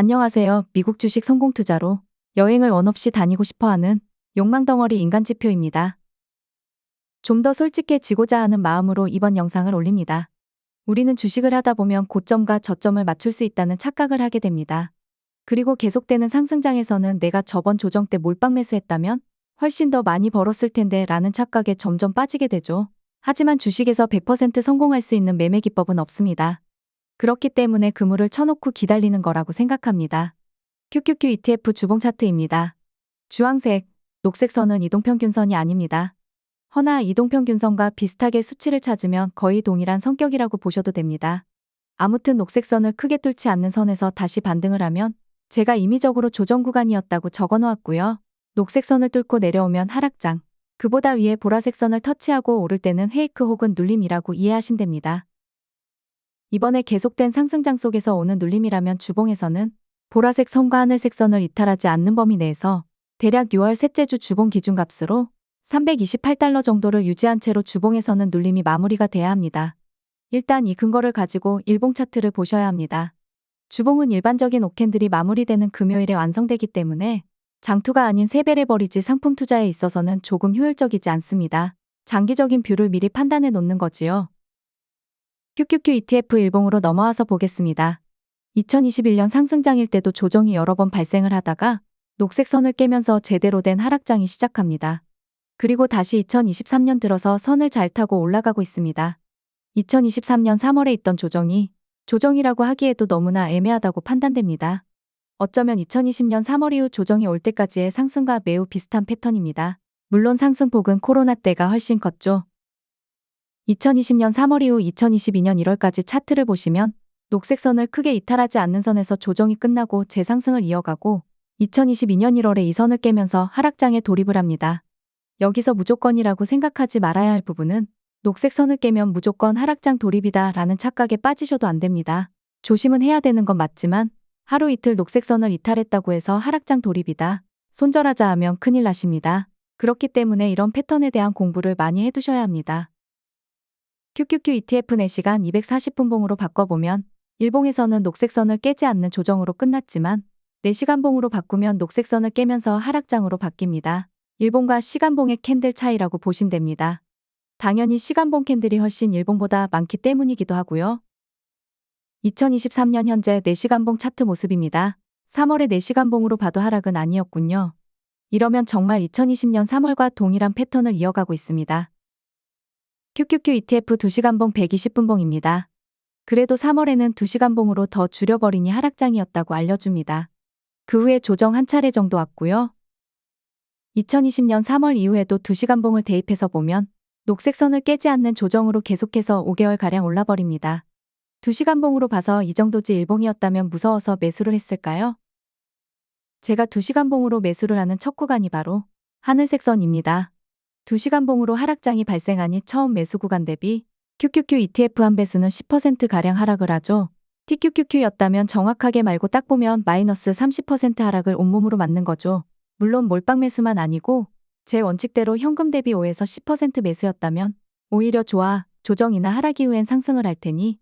안녕하세요. 미국 주식 성공 투자로 여행을 원 없이 다니고 싶어 하는 욕망덩어리 인간지표입니다. 좀 더 솔직해지고자 하는 마음으로 이번 영상을 올립니다. 우리는 주식을 하다 보면 고점과 저점을 맞출 수 있다는 착각을 하게 됩니다. 그리고 계속되는 상승장에서는 내가 저번 조정 때 몰빵 매수했다면 훨씬 더 많이 벌었을 텐데 라는 착각에 점점 빠지게 되죠. 하지만 주식에서 100% 성공할 수 있는 매매 기법은 없습니다. 그렇기 때문에 그물을 쳐놓고 기다리는 거라고 생각합니다. QQQ ETF 주봉 차트입니다. 주황색, 녹색 선은 이동평균선이 아닙니다. 허나 이동평균선과 비슷하게 수치를 찾으면 거의 동일한 성격이라고 보셔도 됩니다. 아무튼 녹색 선을 크게 뚫지 않는 선에서 다시 반등을 하면 제가 임의적으로 조정 구간이었다고 적어 놓았고요. 녹색 선을 뚫고 내려오면 하락장, 그보다 위에 보라색 선을 터치하고 오를 때는 헤이크 혹은 눌림이라고 이해하시면 됩니다. 이번에 계속된 상승장 속에서 오는 눌림이라면 주봉에서는 보라색 선과 하늘색 선을 이탈하지 않는 범위 내에서 대략 6월 셋째 주 주봉 기준값으로 328달러 정도를 유지한 채로 주봉에서는 눌림이 마무리가 돼야 합니다. 일단 이 근거를 가지고 일봉 차트를 보셔야 합니다. 주봉은 일반적인 옥캔들이 마무리되는 금요일에 완성되기 때문에 장투가 아닌 세배를 버리지 상품 투자에 있어서는 조금 효율적이지 않습니다. 장기적인 뷰를 미리 판단해 놓는 거지요. QQQ ETF 일봉으로 넘어와서 보겠습니다. 2021년 상승장일 때도 조정이 여러 번 발생을 하다가 녹색 선을 깨면서 제대로 된 하락장이 시작합니다. 그리고 다시 2023년 들어서 선을 잘 타고 올라가고 있습니다. 2023년 3월에 있던 조정이 조정이라고 하기에도 너무나 애매하다고 판단됩니다. 어쩌면 2020년 3월 이후 조정이 올 때까지의 상승과 매우 비슷한 패턴입니다. 물론 상승폭은 코로나 때가 훨씬 컸죠. 2020년 3월 이후 2022년 1월까지 차트를 보시면 녹색 선을 크게 이탈하지 않는 선에서 조정이 끝나고 재상승을 이어가고 2022년 1월에 이 선을 깨면서 하락장에 돌입을 합니다. 여기서 무조건이라고 생각하지 말아야 할 부분은 녹색 선을 깨면 무조건 하락장 돌입이다 라는 착각에 빠지셔도 안 됩니다. 조심은 해야 되는 건 맞지만 하루 이틀 녹색 선을 이탈했다고 해서 하락장 돌입이다. 손절하자 하면 큰일 나십니다. 그렇기 때문에 이런 패턴에 대한 공부를 많이 해두셔야 합니다. QQQ ETF 4시간 240분 봉으로 바꿔보면 일봉에서는 녹색 선을 깨지 않는 조정으로 끝났지만 4시간 봉으로 바꾸면 녹색 선을 깨면서 하락장으로 바뀝니다. 일봉과 시간봉의 캔들 차이라고 보시면 됩니다. 당연히 시간봉 캔들이 훨씬 일봉보다 많기 때문이기도 하고요. 2023년 현재 4시간봉 차트 모습입니다. 3월의 4시간봉으로 봐도 하락은 아니었군요. 이러면 정말 2020년 3월과 동일한 패턴을 이어가고 있습니다. QQQ ETF 2시간봉 120분봉입니다. 그래도 3월에는 2시간봉으로 더 줄여버리니 하락장이었다고 알려줍니다. 그 후에 조정 한 차례 정도 왔고요. 2020년 3월 이후에도 2시간봉을 대입해서 보면 녹색 선을 깨지 않는 조정으로 계속해서 5개월가량 올라버립니다. 2시간봉으로 봐서 이 정도지 일봉이었다면 무서워서 매수를 했을까요? 제가 2시간봉으로 매수를 하는 첫 구간이 바로 하늘색 선입니다. 2시간 봉으로 하락장이 발생하니 처음 매수 구간 대비 QQQ ETF 한 배수는 10%가량 하락을 하죠. TQQQ였다면 정확하게 말고 딱 보면 마이너스 30% 하락을 온몸으로 맞는 거죠. 물론 몰빵 매수만 아니고 제 원칙대로 현금 대비 5에서 10% 매수였다면 오히려 좋아 조정이나 하락 이후엔 상승을 할 테니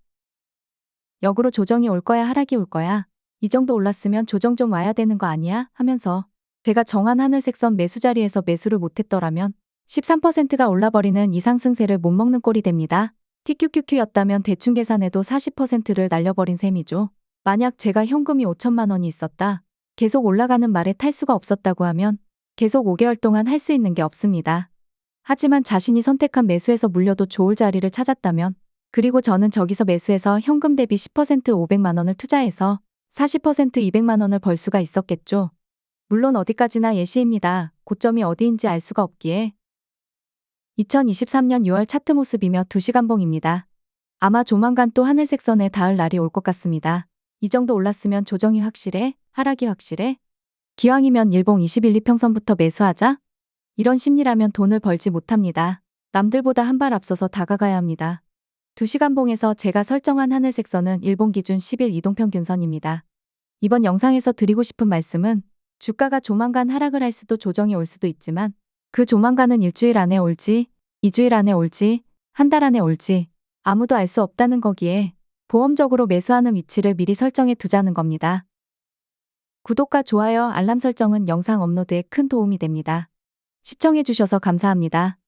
역으로 조정이 올 거야 하락이 올 거야 이 정도 올랐으면 조정 좀 와야 되는 거 아니야 하면서 제가 정한 하늘색 선 매수 자리에서 매수를 못했더라면 13%가 올라버리는 이 상승세를 못 먹는 꼴이 됩니다. TQQQ였다면 대충 계산해도 40%를 날려버린 셈이죠. 만약 제가 현금이 5천만 원이 있었다. 계속 올라가는 말에 탈 수가 없었다고 하면 계속 5개월 동안 할 수 있는 게 없습니다. 하지만 자신이 선택한 매수에서 물려도 좋을 자리를 찾았다면 그리고 저는 저기서 매수해서 현금 대비 10% 500만 원을 투자해서 40% 200만 원을 벌 수가 있었겠죠. 물론 어디까지나 예시입니다. 고점이 어디인지 알 수가 없기에 2023년 6월 차트 모습이며 2시간봉입니다. 아마 조만간 또 하늘색 선에 닿을 날이 올 것 같습니다. 이 정도 올랐으면 조정이 확실해? 하락이 확실해? 기왕이면 일봉 21, 2평선부터 매수하자? 이런 심리라면 돈을 벌지 못합니다. 남들보다 한 발 앞서서 다가가야 합니다. 2시간 봉에서 제가 설정한 하늘색 선은 일본 기준 10일 이동평균선입니다. 이번 영상에서 드리고 싶은 말씀은 주가가 조만간 하락을 할 수도 조정이 올 수도 있지만 그 조만간은 일주일 안에 올지, 2주일 안에 올지, 한 달 안에 올지 아무도 알 수 없다는 거기에 보험적으로 매수하는 위치를 미리 설정해 두자는 겁니다. 구독과 좋아요, 알람 설정은 영상 업로드에 큰 도움이 됩니다. 시청해주셔서 감사합니다.